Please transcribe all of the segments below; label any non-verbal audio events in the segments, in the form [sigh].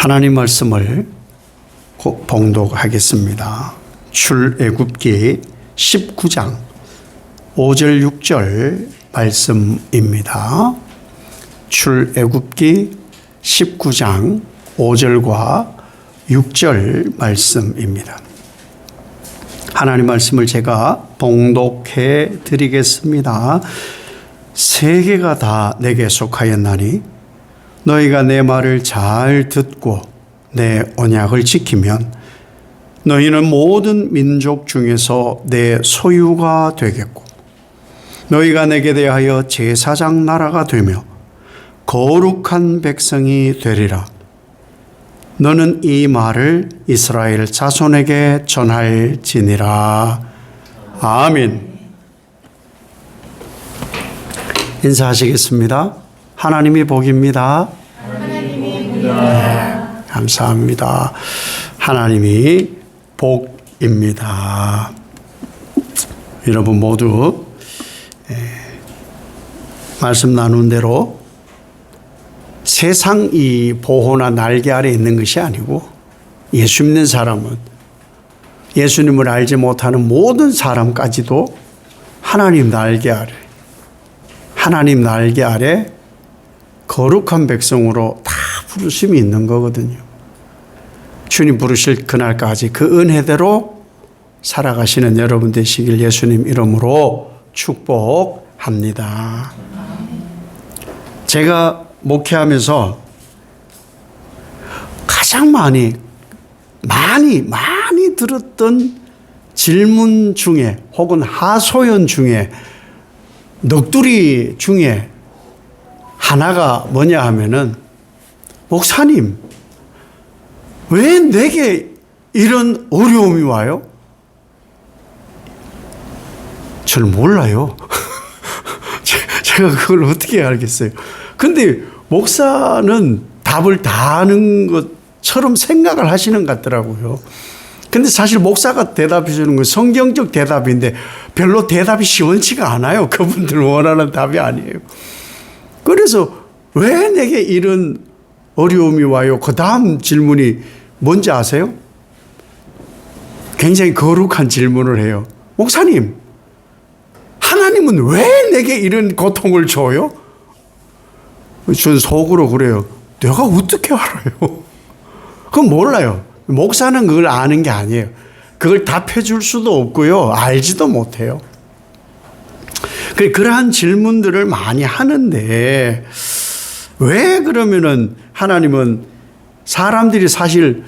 하나님 말씀을 고- 봉독하겠습니다. 출애굽기 19장 5절 6절 말씀입니다. 출애굽기 19장 5절과 6절 말씀입니다. 하나님 말씀을 제가 봉독해 드리겠습니다. 세계가 다 내게 속하였나니 너희가 내 말을 잘 듣고 내 언약을 지키면 너희는 모든 민족 중에서 내 소유가 되겠고 너희가 내게 대하여 제사장 나라가 되며 거룩한 백성이 되리라. 너는 이 말을 이스라엘 자손에게 전할지니라. 아멘. 인사하시겠습니다. 하나님이 복입니다. 네, 감사합니다. 하나님이 복입니다. 여러분 모두 에, 말씀 나눈 대로 세상 이 보호나 날개 아래 있는 것이 아니고 예수 믿는 사람은 예수님을 알지 못하는 모든 사람까지도 하나님 날개 아래 하나님 날개 아래 거룩한 백성으로 다 부르심이 있는 거거든요. 주님 부르실 그날까지 그 은혜대로 살아가시는 여러분 되시길 예수님 이름으로 축복합니다. 제가 목회하면서 가장 많이 많이 많이 들었던 질문 중에 혹은 하소연 중에 넋두리 중에 하나가 뭐냐 하면은 목사님 왜 내게 이런 어려움이 와요? 저는 몰라요. [laughs] 제- 제가 그걸 어떻게 알겠어요? 근데 목사는 답을 다 아는 것처럼 생각을 하시는 것 같더라고요. 근데 사실 목사가 대답해 주는 건 성경적 대답인데 별로 대답이 시원치가 않아요. 그분들 원하는 답이 아니에요. 그래서 왜 내게 이런 어려움이 와요? 그 다음 질문이 뭔지 아세요? 굉장히 거룩한 질문을 해요. 목사님, 하나님은 왜 내게 이런 고통을 줘요? 전 속으로 그래요. 내가 어떻게 알아요? 그건 몰라요. 목사는 그걸 아는 게 아니에요. 그걸 답해 줄 수도 없고요. 알지도 못해요. 그래, 그러한 질문들을 많이 하는데, 왜 그러면은 하나님은 사람들이 사실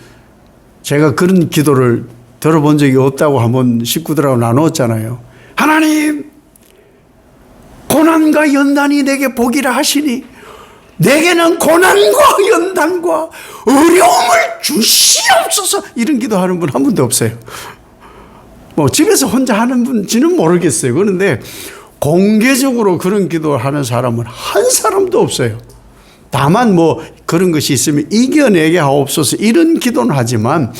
제가 그런 기도를 들어본 적이 없다고 한번 식구들하고 나눴잖아요. 하나님, 고난과 연단이 내게 복이라 하시니 내게는 고난과 연단과 어려움을 주시옵소서 이런 기도하는 분 한 분도 없어요. 뭐 집에서 혼자 하는 분지는 모르겠어요. 그런데 공개적으로 그런 기도하는 사람은 한 사람도 없어요. 다만 뭐 그런 것이 있으면 이겨내게 하옵소서 이런 기도는 하지만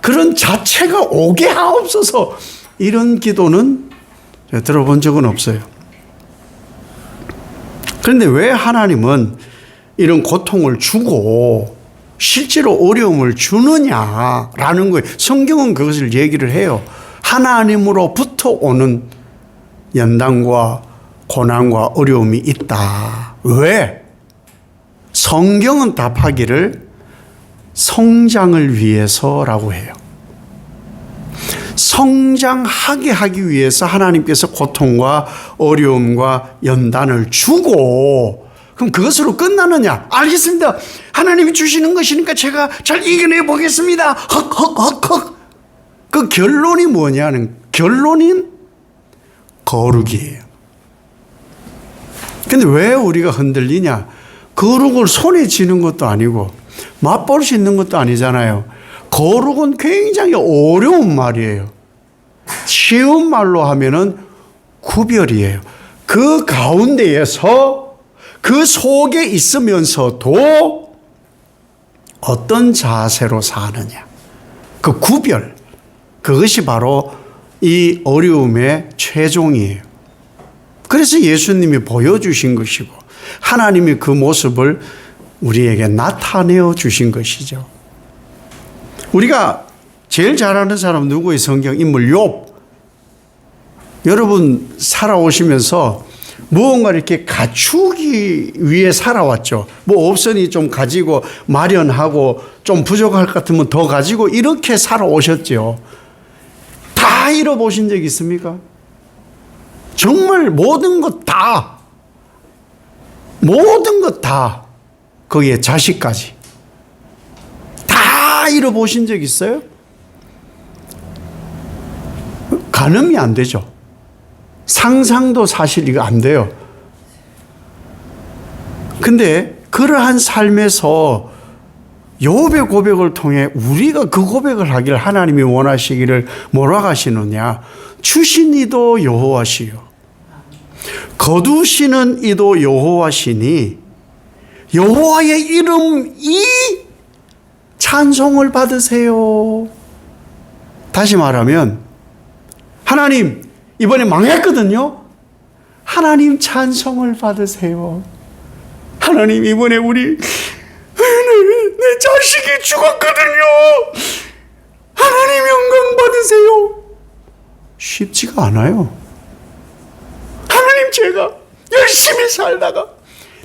그런 자체가 오게 하옵소서 이런 기도는 들어본 적은 없어요. 그런데 왜 하나님은 이런 고통을 주고 실제로 어려움을 주느냐라는 거예요. 성경은 그것을 얘기를 해요. 하나님으로부터 오는 연단과 고난과 어려움이 있다. 왜? 성경은 답하기를 성장을 위해서라고 해요. 성장하게 하기 위해서 하나님께서 고통과 어려움과 연단을 주고 그럼 그것으로 끝나느냐? 알겠습니다. 하나님이 주시는 것이니까 제가 잘 이겨내 보겠습니다. 헉 헉 헉 헉. 그 결론이 뭐냐는 결론인 거룩이에요. 근데 왜 우리가 흔들리냐? 거룩을 손에 쥐는 것도 아니고 맛볼 수 있는 것도 아니잖아요. 거룩은 굉장히 어려운 말이에요. 쉬운 말로 하면은 구별이에요. 그 가운데에서 그 속에 있으면서도 어떤 자세로 사느냐. 그 구별. 그것이 바로 이 어려움의 최종이에요. 그래서 예수님이 보여주신 것이고 하나님이 그 모습을 우리에게 나타내어 주신 것이죠. 우리가 제일 잘 아는 사람 누구의 성경 인물 욥. 여러분 살아오시면서 무언가 이렇게 갖추기 위해 살아왔죠. 뭐 없으니 좀 가지고 마련하고 좀 부족할 것 같으면 더 가지고 이렇게 살아오셨죠. 다 잃어보신 적 있습니까? 정말 모든 것 다, 모든 것 다, 거기에 자식까지. 다 잃어보신 적 있어요? 가늠이 안 되죠. 상상도 사실 이거 안 돼요. 근데 그러한 삶에서 욥의 고백을 통해 우리가 그 고백을 하기를 하나님이 원하시기를 몰아가시느냐 주신 이도 여호와시요 거두시는 이도 여호와시니 여호와의 이름이 찬송을 받으세요. 다시 말하면 하나님 이번에 망했거든요. 하나님 찬송을 받으세요. 하나님 이번에 우리 자식이 죽었거든요. 하나님 영광 받으세요. 쉽지가 않아요. 하나님 제가 열심히 살다가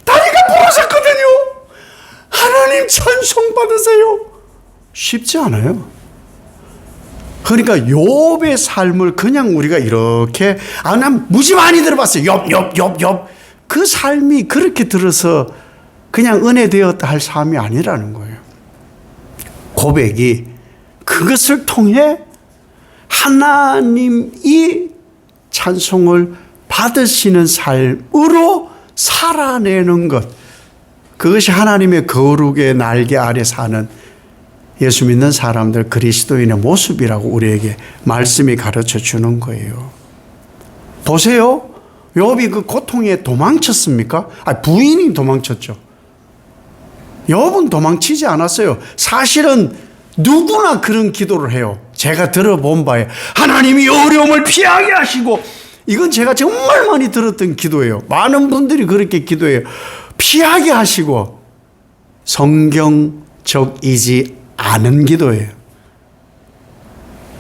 다리가 부러졌거든요. 하나님 찬송 받으세요. 쉽지 않아요. 그러니까 욥의 삶을 그냥 우리가 이렇게 아난 무지 많이 들어봤어요. 욥 욥 욥 욥 그 삶이 그렇게 들어서 그냥 은혜 되었다 할 삶이 아니라는 거예요. 고백이 그것을 통해 하나님이 찬송을 받으시는 삶으로 살아내는 것. 그것이 하나님의 거룩의 날개 아래 사는 예수 믿는 사람들 그리스도인의 모습이라고 우리에게 말씀이 가르쳐 주는 거예요. 보세요. 욥이 그 고통에 도망쳤습니까? 아, 부인이 도망쳤죠. 욥은 도망치지 않았어요. 사실은 누구나 그런 기도를 해요. 제가 들어본 바에 하나님이 어려움을 피하게 하시고 이건 제가 정말 많이 들었던 기도예요. 많은 분들이 그렇게 기도해요. 피하게 하시고 성경적이지 않은 기도예요.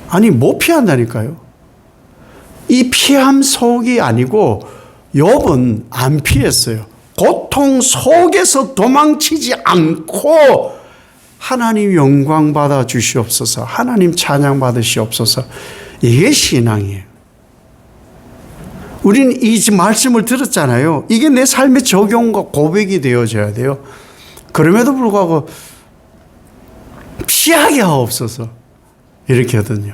아니 못 피한다니까요. 이 피함 속이 아니고 욥은 안 피했어요. 고통 속에서 도망치지 않고 하나님 영광 받아 주시옵소서. 하나님 찬양 받으시옵소서. 이게 신앙이에요. 우리는 이 말씀을 들었잖아요. 이게 내 삶의 적용과 고백이 되어져야 돼요. 그럼에도 불구하고 피하게 하옵소서. 이렇게 하거든요.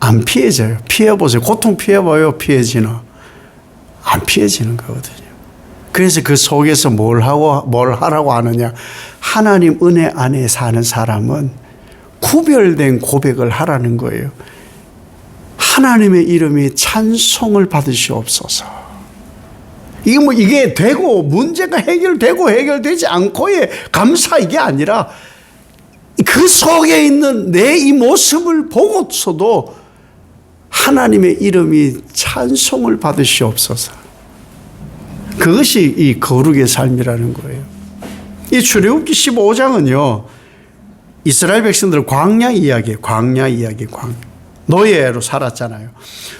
안 피해져요. 피해보세요. 고통 피해봐요. 피해지나. 안 피해지는 거거든요. 그래서 그 속에서 뭘 하고, 뭘 하라고 하느냐. 하나님 은혜 안에 사는 사람은 구별된 고백을 하라는 거예요. 하나님의 이름이 찬송을 받으시옵소서. 이게 뭐 이게 되고 문제가 해결되고 해결되지 않고의 감사 이게 아니라 그 속에 있는 내 이 모습을 보고서도 하나님의 이름이 찬송을 받으시옵소서. 그것이 이 거룩의 삶이라는 거예요. 이 출애굽기 15장은요. 이스라엘 백성들 광야 이야기, 광야 이야기, 광. 노예로 살았잖아요.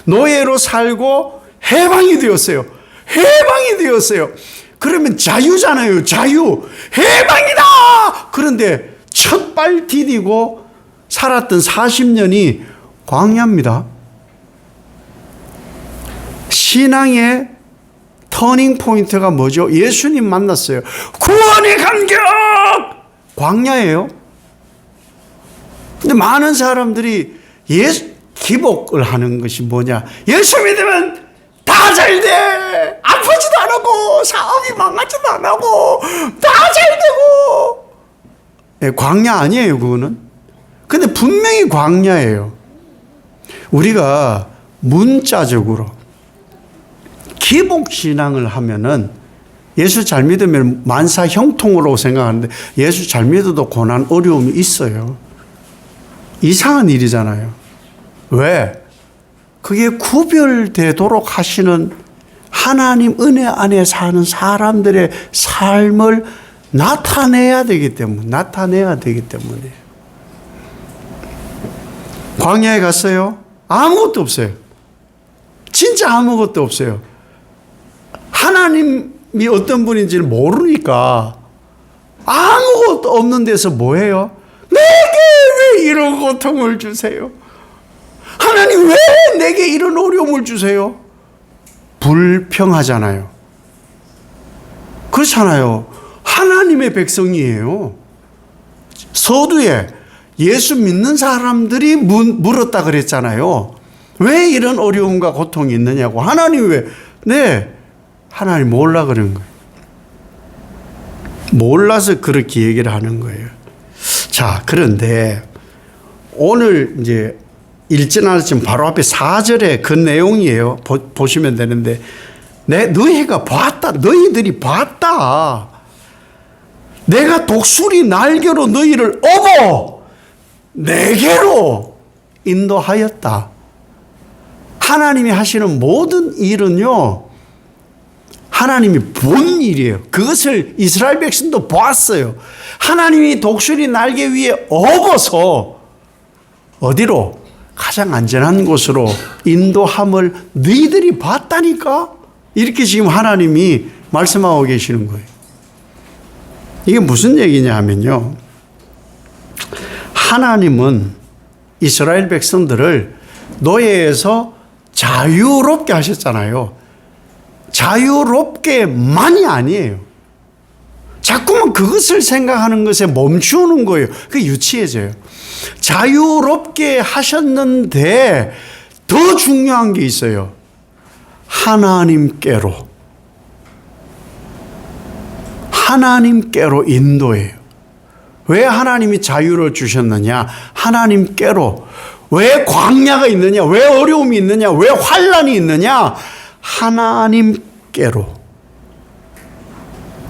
노예로 살고 해방이 되었어요. 해방이 되었어요. 그러면 자유잖아요. 자유. 해방이다! 그런데 첫 발 디디고 살았던 40년이 광야입니다. 신앙의 터닝 포인트가 뭐죠? 예수님 만났어요. 구원의 간격! 광야예요. 근데 많은 사람들이 예수, 기복을 하는 것이 뭐냐? 예수 믿으면 다 잘 돼! 아프지도 안 하고, 사업이 망하지도 안 하고, 다 잘 되고! 네, 광야 아니에요, 그거는. 근데 분명히 광야예요. 우리가 문자적으로 기복 신앙을 하면은 예수 잘 믿으면 만사 형통으로 생각하는데 예수 잘 믿어도 고난, 어려움이 있어요. 이상한 일이잖아요. 왜? 그게 구별되도록 하시는 하나님 은혜 안에 사는 사람들의 삶을 나타내야 되기 때문에, 나타내야 되기 때문에. 광야에 갔어요. 아무것도 없어요. 진짜 아무것도 없어요. 하나님이 어떤 분인지를 모르니까 아무것도 없는 데서 뭐 해요? 내게 왜 이런 고통을 주세요? 하나님 왜 내게 이런 어려움을 주세요? 불평하잖아요. 그렇잖아요. 하나님의 백성이에요. 서두에 예수 믿는 사람들이 문- 물었다 그랬잖아요. 왜 이런 어려움과 고통이 있느냐고. 하나님 왜? 네. 하나님 몰라 그런 거예요. 몰라서 그렇게 얘기를 하는 거예요. 자, 그런데 오늘 이제 읽진 않았지만 바로 앞에 4절에 그 내용이에요. 보, 시면 되는데 내 너희가 봤다. 너희들이 봤다. 내가 독수리 날개로 너희를 업어 내게로 인도하였다. 하나님이 하시는 모든 일은요. 하나님이 본 일이에요. 그것을 이스라엘 백성도 보았어요. 하나님이 독수리 날개 위에 업어서 어디로 가장 안전한 곳으로 인도함을 너희들이 봤다니까? 이렇게 지금 하나님이 말씀하고 계시는 거예요. 이게 무슨 얘기냐 하면요. 하나님은 이스라엘 백성들을 노예에서 자유롭게 하셨잖아요. 자유롭게만이 아니에요. 자꾸만 그것을 생각하는 것에 멈추는 거예요. 그 유치해져요. 자유롭게 하셨는데 더 중요한 게 있어요. 하나님께로. 하나님께로 인도해요. 왜 하나님이 자유를 주셨느냐? 하나님께로. 왜 광야가 있느냐? 왜 어려움이 있느냐? 왜 환란이 있느냐? 하나님께로.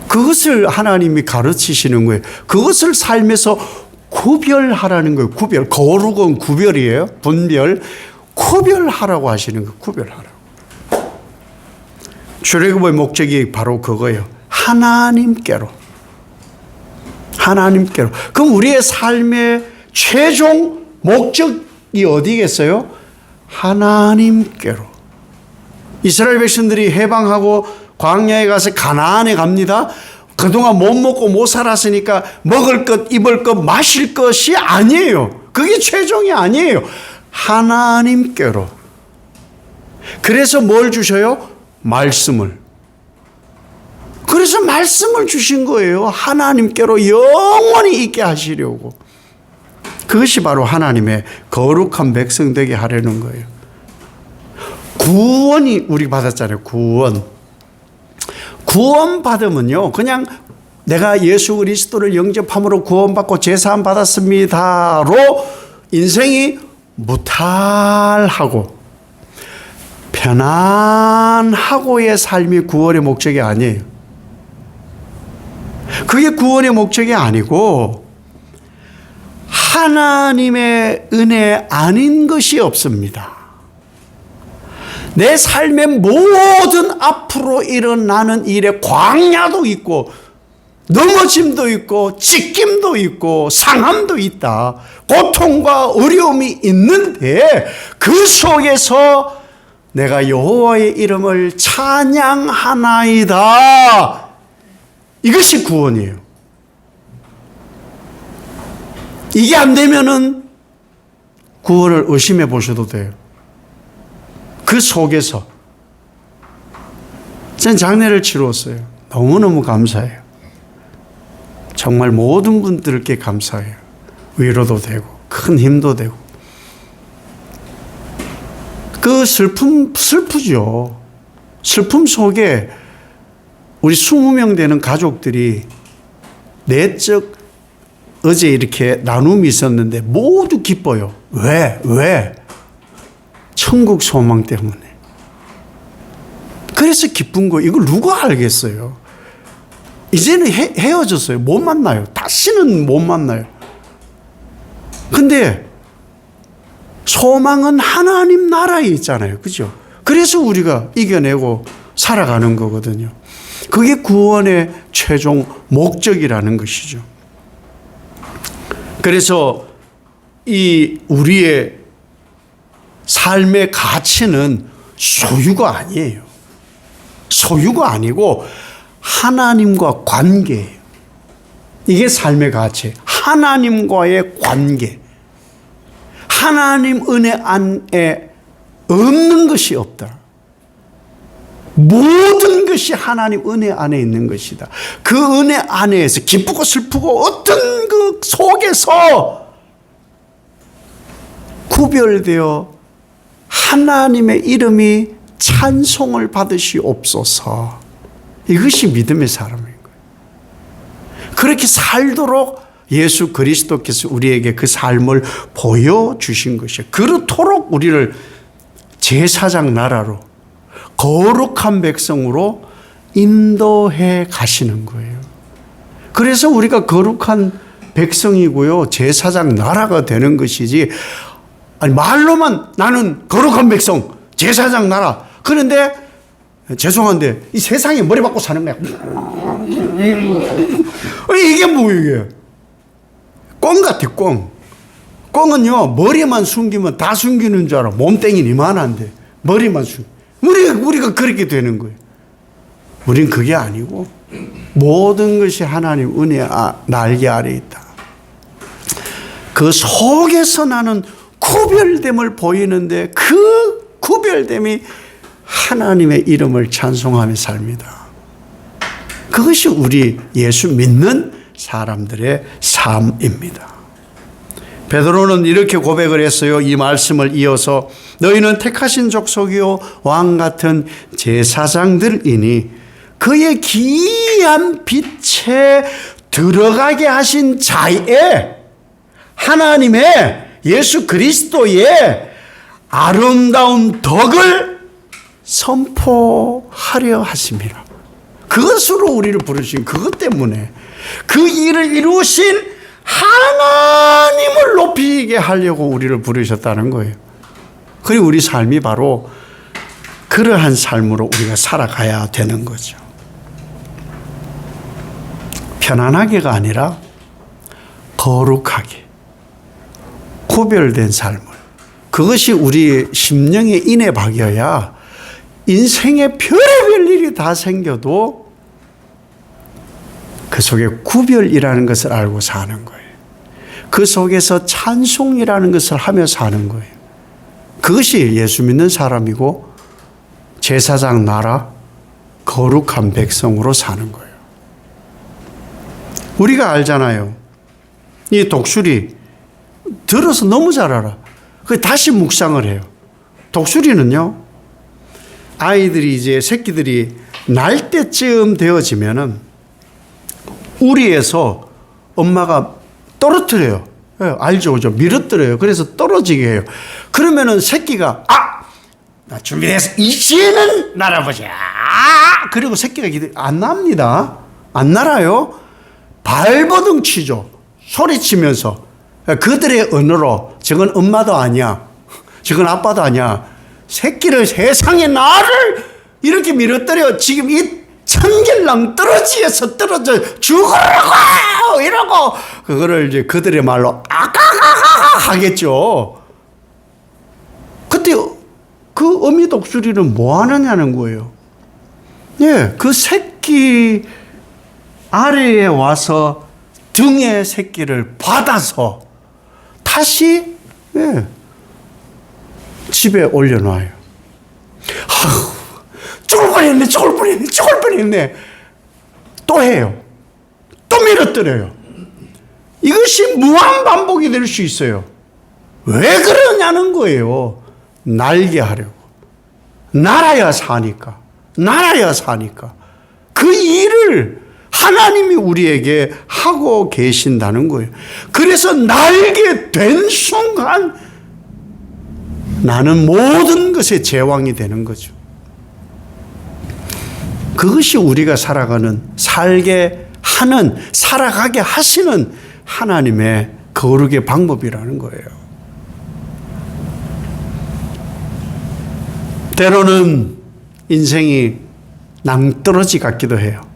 그것을 하나님이 가르치시는 거예요. 그것을 삶에서 구별하라는 거예요. 구별. 거룩은 구별이에요. 분별. 구별하라고 하시는 거예요. 구별하라고. 출애굽의 목적이 바로 그거예요. 하나님께로. 하나님께로. 그럼 우리의 삶의 최종 목적이 어디겠어요? 하나님께로. 이스라엘 백성들이 해방하고 광야에 가서 가나안에 갑니다. 그동안 못 먹고 못 살았으니까 먹을 것, 입을 것, 마실 것이 아니에요. 그게 최종이 아니에요. 하나님께로. 그래서 뭘 주셔요? 말씀을. 그래서 말씀을 주신 거예요. 하나님께로 영원히 있게 하시려고. 그것이 바로 하나님의 거룩한 백성 되게 하려는 거예요. 구원이 우리 받았잖아요. 구원. 구원 받으면요. 그냥 내가 예수 그리스도를 영접함으로 구원받고 제사함 받았습니다로 인생이 무탈하고 편안하고의 삶이 구원의 목적이 아니에요. 그게 구원의 목적이 아니고 하나님의 은혜 아닌 것이 없습니다. 내 삶의 모든 앞으로 일어나는 일에 광야도 있고 넘어짐도 있고 찢김도 있고 상함도 있다. 고통과 어려움이 있는데 그 속에서 내가 여호와의 이름을 찬양하나이다. 이것이 구원이에요. 이게 안 되면은 구원을 의심해 보셔도 돼요. 그 속에서 전 장례를 치루었어요. 너무너무 감사해요. 정말 모든 분들께 감사해요. 위로도 되고 큰 힘도 되고 그 슬픔 슬프죠. 슬픔 속에 우리 20명 되는 가족들이 내적 어제 이렇게 나눔이 있었는데 모두 기뻐요. 왜? 왜? 천국 소망 때문에. 그래서 기쁜 거, 이걸 누가 알겠어요? 이제는 헤, 헤어졌어요. 못 만나요. 다시는 못 만나요. 근데 소망은 하나님 나라에 있잖아요. 그죠? 그래서 우리가 이겨내고 살아가는 거거든요. 그게 구원의 최종 목적이라는 것이죠. 그래서 이 우리의 삶의 가치는 소유가 아니에요. 소유가 아니고 하나님과 관계예요. 이게 삶의 가치. 하나님과의 관계. 하나님 은혜 안에 없는 것이 없다. 모든 것이 하나님 은혜 안에 있는 것이다. 그 은혜 안에서 기쁘고 슬프고 어떤 그 속에서 구별되어 하나님의 이름이 찬송을 받으시옵소서. 이것이 믿음의 사람인 거예요. 그렇게 살도록 예수 그리스도께서 우리에게 그 삶을 보여주신 것이에요. 그렇도록 우리를 제사장 나라로 거룩한 백성으로 인도해 가시는 거예요. 그래서 우리가 거룩한 백성이고요. 제사장 나라가 되는 것이지. 아니, 말로만 나는 거룩한 백성, 제사장 나라. 그런데 죄송한데 이 세상에 머리 받고 사는 거야. 이게 뭐 이게? 꽁 같아, 꽁. 꽁은요, 머리만 숨기면 다 숨기는 줄 알아. 몸땡이는 이만한데. 머리만 숨. 우리, 우리가 그렇게 되는 거예요. 우린 그게 아니고, 모든 것이 하나님 은혜 아, 날개 아래 있다. 그 속에서 나는 구별됨을 보이는데 그 구별됨이 하나님의 이름을 찬송하며 삽니다. 그것이 우리 예수 믿는 사람들의 삶입니다. 베드로는 이렇게 고백을 했어요. 이 말씀을 이어서 너희는 택하신 족속이요 왕 같은 제사장들이니 그의 기이한 빛에 들어가게 하신 자의 하나님의 예수 그리스도의 아름다운 덕을 선포하려 하심이라. 그것으로 우리를 부르신 그것 때문에 그 일을 이루신 하나님을 높이게 하려고 우리를 부르셨다는 거예요. 그리고 우리 삶이 바로 그러한 삶으로 우리가 살아가야 되는 거죠. 편안하게가 아니라 거룩하게 구별된 삶을 그것이 우리 심령에 인해 박여야 인생에 별의별 일이 다 생겨도 그 속에 구별이라는 것을 알고 사는 거예요. 그 속에서 찬송이라는 것을 하며 사는 거예요. 그것이 예수 믿는 사람이고 제사장 나라 거룩한 백성으로 사는 거예요. 우리가 알잖아요. 이 독수리 들어서 너무 잘 알아. 그 다시 묵상을 해요. 독수리는요. 아이들이 이제 새끼들이 날 때쯤 되어지면은 우리에서 엄마가 떨어뜨려요. 예, 알죠, 그죠? 밀어뜨려요. 그래서 떨어지게 해요. 그러면은 새끼가 아, 나 준비됐어. 이제는 날아보자. 아! 그리고 새끼가 기대 안 납니다. 안 날아요. 발버둥 치죠. 소리치면서 그들의 언어로 저건 엄마도 아니야. 저건 아빠도 아니야. 새끼를 세상에 나를 이렇게 밀어뜨려 지금 이 천길랑 떨어지에서 떨어져 죽으라고 이러고 그거를 이제 그들의 말로 아까가가 하겠죠. 그때 그 어미 독수리는 뭐 하느냐는 거예요. 예, 그 새끼 아래에 와서 등에 새끼를 받아서 다시 예, 집에 올려놔요. 아휴, 죽을 뻔했네, 죽을 뻔했네, 죽을 뻔했네. 또 해요. 또 밀어뜨려요. 이것이 무한 반복이 될 수 있어요. 왜 그러냐는 거예요. 날게 하려고. 날아야 사니까. 날아야 사니까. 그 일을 하나님이 우리에게 하고 계신다는 거예요. 그래서 날게 된 순간 나는 모든 것의 제왕이 되는 거죠. 그것이 우리가 살아가는 살게 하는 살아가게 하시는 하나님의 거룩의 방법이라는 거예요. 때로는 인생이 낭떠러지 같기도 해요.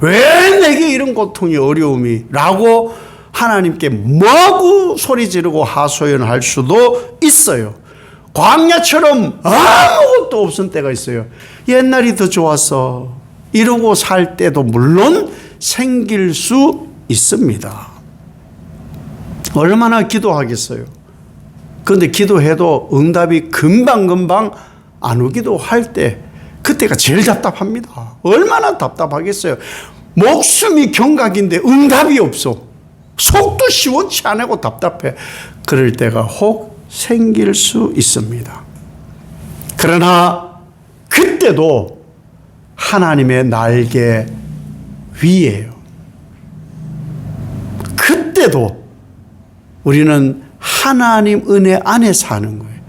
왜 내게 이런 고통이 어려움이? 라고 하나님께 뭐고 소리 지르고 하소연할 수도 있어요. 광야처럼 아무것도 없은 때가 있어요. 옛날이 더 좋았어. 이러고 살 때도 물론 생길 수 있습니다. 얼마나 기도하겠어요. 그런데 기도해도 응답이 금방금방 안 오기도 할 때, 그때가 제일 답답합니다. 얼마나 답답하겠어요. 목숨이 경각인데 응답이 없어. 속도 시원치 않고 답답해. 그럴 때가 혹 생길 수 있습니다. 그러나 그때도 하나님의 날개 위에요. 그때도 우리는 하나님 은혜 안에 사는 거예요.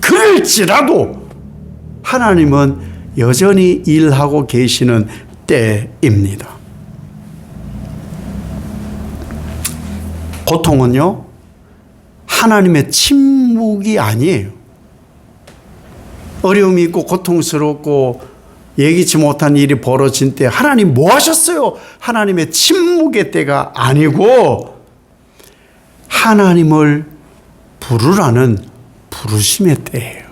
그럴지라도 하나님은 여전히 일하고 계시는 때입니다. 고통은요, 하나님의 침묵이 아니에요. 어려움이 있고 고통스럽고 예기치 못한 일이 벌어진 때 하나님 뭐 하셨어요? 하나님의 침묵의 때가 아니고 하나님을 부르라는 부르심의 때예요.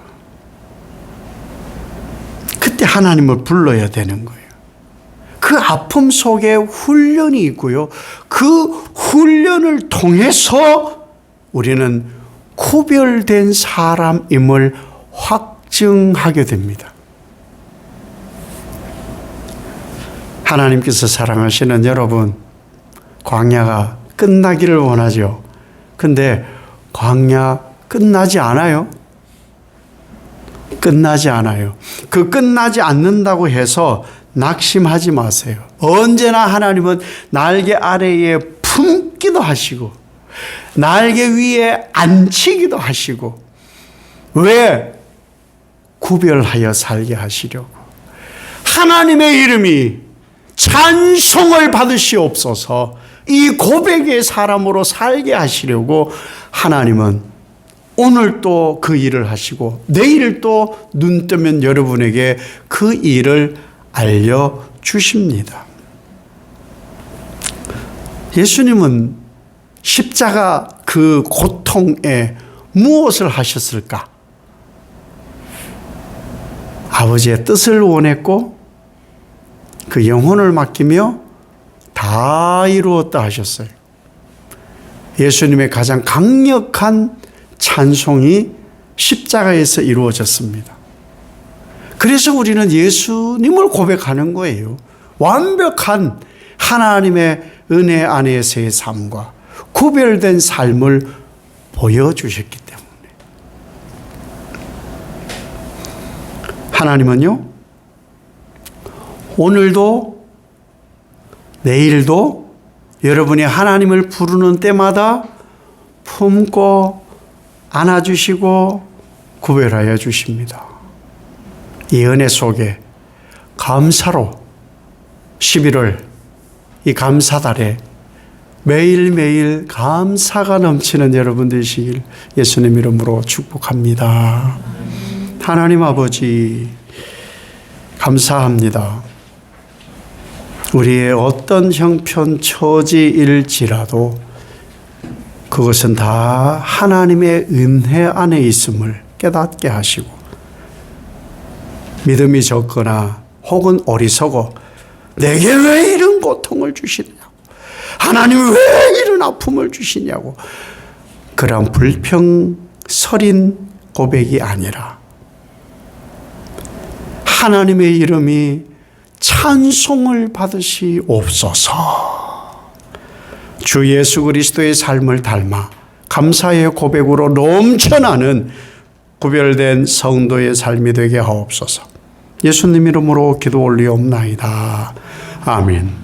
그때 하나님을 불러야 되는 거예요. 그 아픔 속에 훈련이 있고요. 그 훈련을 통해서 우리는 구별된 사람임을 확증하게 됩니다. 하나님께서 사랑하시는 여러분, 광야가 끝나기를 원하죠. 근데 광야 끝나지 않아요. 끝나지 않아요. 그 끝나지 않는다고 해서 낙심하지 마세요. 언제나 하나님은 날개 아래에 품기도 하시고, 날개 위에 앉히기도 하시고, 왜? 구별하여 살게 하시려고. 하나님의 이름이 찬송을 받으시옵소서 이 고백의 사람으로 살게 하시려고 하나님은 오늘 또 그 일을 하시고 내일 또 눈 뜨면 여러분에게 그 일을 알려 주십니다. 예수님은 십자가 그 고통에 무엇을 하셨을까? 아버지의 뜻을 원했고 그 영혼을 맡기며 다 이루었다 하셨어요. 예수님의 가장 강력한 찬송이 십자가에서 이루어졌습니다. 그래서 우리는 예수님을 고백하는 거예요. 완벽한 하나님의 은혜 안에서의 삶과 구별된 삶을 보여주셨기 때문에. 하나님은요, 오늘도 내일도 여러분이 하나님을 부르는 때마다 품고 안아주시고 구별하여 주십니다. 이 은혜 속에 감사로 11월 이 감사달에 매일매일 감사가 넘치는 여러분 되시길 예수님 이름으로 축복합니다. 하나님 아버지, 감사합니다. 우리의 어떤 형편 처지일지라도 그것은 다 하나님의 은혜 안에 있음을 깨닫게 하시고 믿음이 적거나 혹은 어리석어 내게 왜 이런 고통을 주시냐고 하나님 왜 이런 아픔을 주시냐고 그런 불평설인 고백이 아니라 하나님의 이름이 찬송을 받으시옵소서. 주 예수 그리스도의 삶을 닮아 감사의 고백으로 넘쳐나는 구별된 성도의 삶이 되게 하옵소서. 예수님 이름으로 기도 올리옵나이다. 아멘.